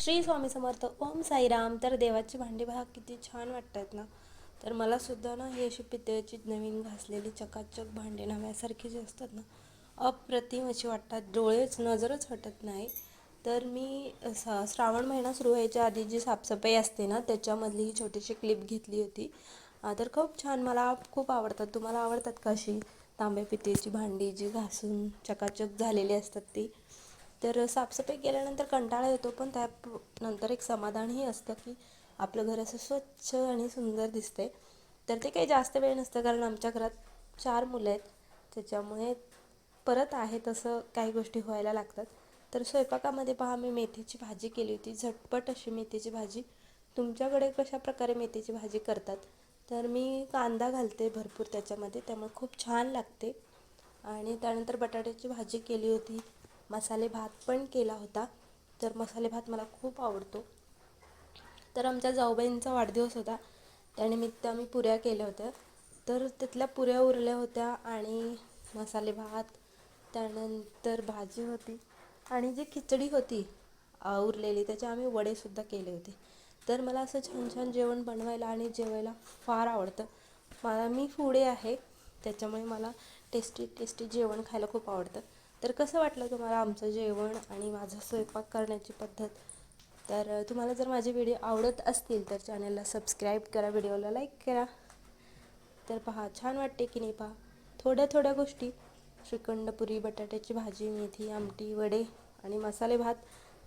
श्री स्वामी समर्थ ओम साईराम. तर देवाची भांडी भाग किती छान वाटतात ना? तर मला सुद्धा ना ही अशी पितळेची नवीन घासलेली चकाचक भांडी नव्यासारखी जी असतात ना अप्रतिम अशी वाटतात. डोळेच नजरच हटत नाही. तर मी सा श्रावण महिना सुरू व्हायच्या आधी जी साफसफाई असते ना त्याच्यामधली ही छोटीशी क्लिप घेतली होती. तर खूप छान मला खूप आवडतात. तुम्हाला आवडतात का अशी तांब्या पितळेची भांडी जी घासून चकाचक झालेली असतात ती? तर साफसफाई केल्यानंतर कंटाळा येतो पण त्या नंतर एक समाधानही असतं की आपलं घर असं स्वच्छ आणि सुंदर दिसते तर ते काही जास्त वेळ नसतं कारण आमच्या घरात चार मुलं आहेत. त्याच्यामुळे परत आहे तसं काही गोष्टी व्हायला लागतात. तर स्वयंपाकामध्ये पहा मी मेथीची भाजी केली होती. झटपट अशी मेथीची भाजी. तुमच्याकडे कशा प्रकारे मेथीची भाजी करतात? तर मी कांदा घालते भरपूर त्याच्यामध्ये. त्यामुळे खूप छान लागते. आणि त्यानंतर बटाट्याची भाजी केली होती. मसाले भात पण केला होता. तर मसाले भात मला खूप आवडतो. तर आमच्या जाऊबाईंचा वाढदिवस होता. त्यानिमित्त आम्ही पुऱ्या केल्या होत्या. तर तिथल्या पुऱ्या उरल्या होत्या आणि मसाले भात त्यानंतर भाजी होती आणि जी खिचडी होती उरलेली त्याचे आम्ही वडेसुद्धा केले होते. तर मला असं छान छान जेवण बनवायला आणि जेवायला फार आवडतं. मला मी फुडे आहे त्याच्यामुळे मला टेस्टी टेस्टी जेवण खायला खूप आवडतं. तर कसं वाटलं तुम्हाला आमचं जेवण आणि माझा स्वयंपाक करण्याची पद्धत? तर तुम्हाला जर माझे व्हिडिओ आवडत असतील तर चॅनलला सबस्क्राईब करा व्हिडिओला लाईक करा. तर पहा छान वाटते की नाही पहा. थोड्या थोड्या गोष्टी. श्रीखंड पुरी बटाट्याची भाजी मेथी आमटी वडे आणि मसाले भात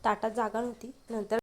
ताटात जागा नव्हती. नंतर